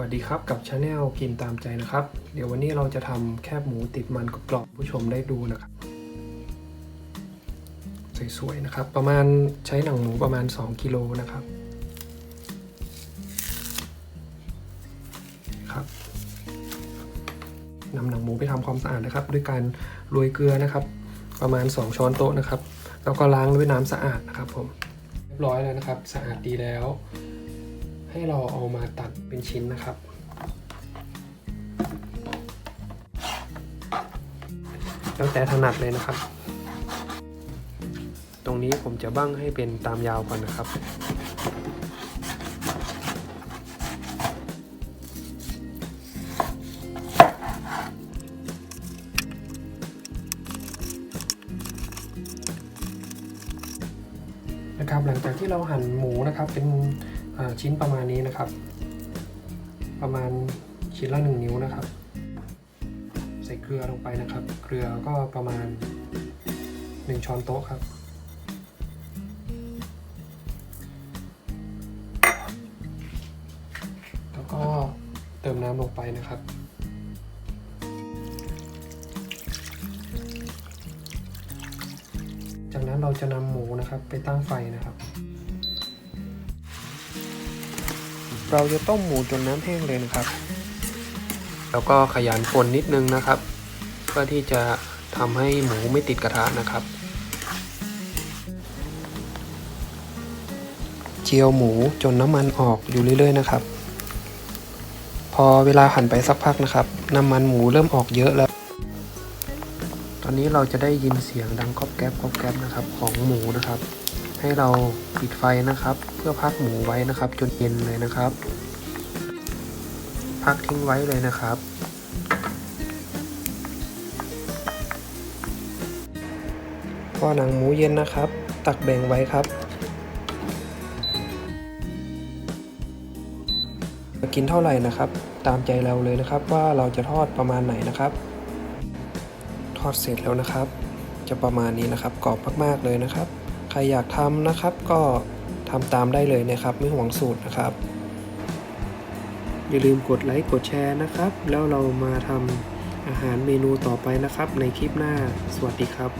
วัสดีครับกับชาแนลกินตามใจนะครับ เดี๋ยววันนี้เราจะทำแคบหมูติดมันกรอบผู้ชมได้ดูนะครับ สวยๆนะครับ ประมาณใช้หนังหมูประมาณ 2กิโลนะครับครับนำหนังหมูไปทำความสะอาดนะครับ ด้วยการโรยเกลือนะครับ ประมาณ 2 ช้อนโต๊ะนะครับ แล้วก็ล้างด้วยน้ำสะอาดนะครับผมเรียบร้อยแล้วนะครับ สะอาดดีแล้ว ให้เราเอามาตัดเป็นชิ้นนะครับ แล้วแต่ถนัดเลยนะครับ ตรงนี้ผมจะบั้งให้เป็นตามยาวก่อนนะครับ นะครับ หลังจากที่เราหั่นหมูนะครับเป็นชิ้นประมาณนี้นะครับ ประมาณชิ้นละหนึ่งนิ้วนะครับ ใส่เกลือลงไปนะครับ เกลือก็ประมาณ 1 ช้อนโต๊ะครับ แล้วก็เติมน้ำลงไปนะครับ จากนั้นเราจะนำหมูนะครับไปตั้งไฟนะครับ เราจะต้มหมูจนน้ำแห้งเลยนะครับ แล้วก็ขยันคนนิดนึงนะครับ เพื่อที่จะทำให้หมูไม่ติดกระทะนะครับ เจียวหมูจนน้ำมันออกอยู่เรื่อยๆนะครับ พอเวลาหั่นไปสักพักนะครับ น้ำมันหมูเริ่มออกเยอะแล้วต อนนี้เราจะได้ยินเสียงดังก๊อบแก๊บก๊อบแก๊บนะครับของหมูนะครับ ให้เราปิดไฟนะครับ เพื่อพักหมูไว้นะครับ จนเย็นเลยนะครับ พักทิ้งไว้เลยนะครับ พอหนังหมูเย็นนะครับ ตักแบ่งไว้ครับกินเท่าไหร่นะครับ ตามใจเราเลยนะครับว่าเราจะทอดประมาณไหนนะครับ ทอดเสร็จแล้วนะครับ จะประมาณนี้นะครับกรอบมากๆเลยนะครับ ใครอยากทำนะครับก็ทำตามได้เลยนะครับ ไม่หวงสูตรนะครับ อย่าลืมกดไลค์กดแชร์นะครับ แล้วเรามาทำอาหารเมนูต่อไปนะครับ ในคลิปหน้าสวัสดีครับ